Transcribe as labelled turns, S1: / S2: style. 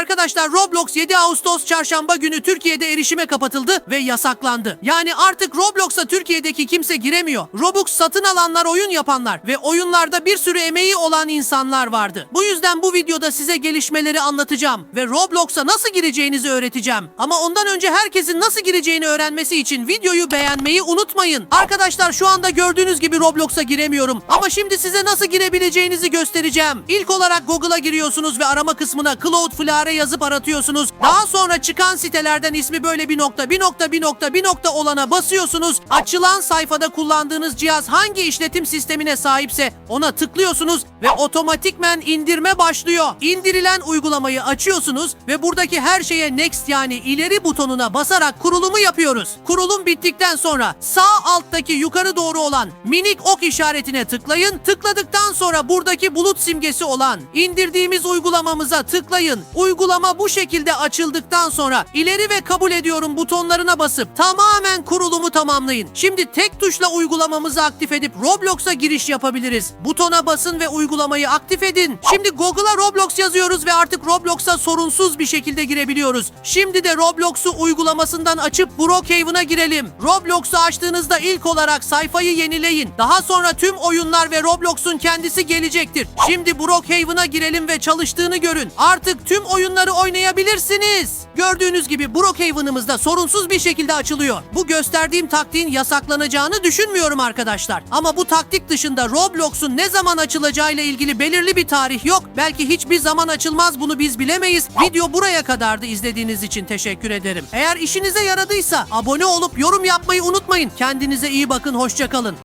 S1: Arkadaşlar Roblox 7 Ağustos çarşamba günü Türkiye'de erişime kapatıldı ve yasaklandı. Yani artık Roblox'a Türkiye'deki kimse giremiyor. Robux satın alanlar, oyun yapanlar ve oyunlarda bir sürü emeği olan insanlar vardı. Bu yüzden bu videoda size gelişmeleri anlatacağım ve Roblox'a nasıl gireceğinizi öğreteceğim. Ama ondan önce herkesin nasıl gireceğini öğrenmesi için videoyu beğenmeyi unutmayın. Arkadaşlar şu anda gördüğünüz gibi Roblox'a giremiyorum. Ama şimdi size nasıl girebileceğinizi göstereceğim. İlk olarak Google'a giriyorsunuz ve arama kısmına Cloudflare yazıp aratıyorsunuz. Daha sonra çıkan sitelerden ismi böyle bir nokta, bir nokta, bir nokta, bir nokta olana basıyorsunuz. Açılan sayfada kullandığınız cihaz hangi işletim sistemine sahipse ona tıklıyorsunuz ve otomatikmen indirme başlıyor. İndirilen uygulamayı açıyorsunuz ve buradaki her şeye next yani ileri butonuna basarak kurulumu yapıyoruz. Kurulum bittikten sonra sağ alttaki yukarı doğru olan minik ok işaretine tıklayın. Tıkladıktan sonra buradaki bulut simgesi olan indirdiğimiz uygulamamıza tıklayın. Uygulama bu şekilde açıldıktan sonra ileri ve kabul ediyorum butonlarına basıp tamamen kurulumu tamamlayın. Şimdi tek tuşla uygulamamızı aktif edip Roblox'a giriş yapabiliriz. Butona basın ve uygulamayı aktif edin. Şimdi Google'a Roblox yazıyoruz ve artık Roblox'a sorunsuz bir şekilde girebiliyoruz. Şimdi de Roblox'u uygulamasından açıp Brookhaven'a girelim. Roblox'u açtığınızda ilk olarak sayfayı yenileyin. Daha sonra tüm oyunlar ve Roblox'un kendisi gelecektir. Şimdi Brookhaven'a girelim ve çalıştığını görün. Artık tüm oyunları oynayabilirsiniz. Gördüğünüz gibi Brookhaven'ımız da sorunsuz bir şekilde açılıyor. Bu gösterdiğim taktiğin yasaklanacağını düşünmüyorum arkadaşlar. Ama bu taktik dışında Roblox'un ne zaman açılacağıyla ilgili belirli bir tarih yok. Belki hiçbir zaman açılmaz bunu biz bilemeyiz. Video buraya kadardı izlediğiniz için teşekkür ederim. Eğer işinize yaradıysa abone olup yorum yapmayı unutmayın. Kendinize iyi bakın hoşçakalın.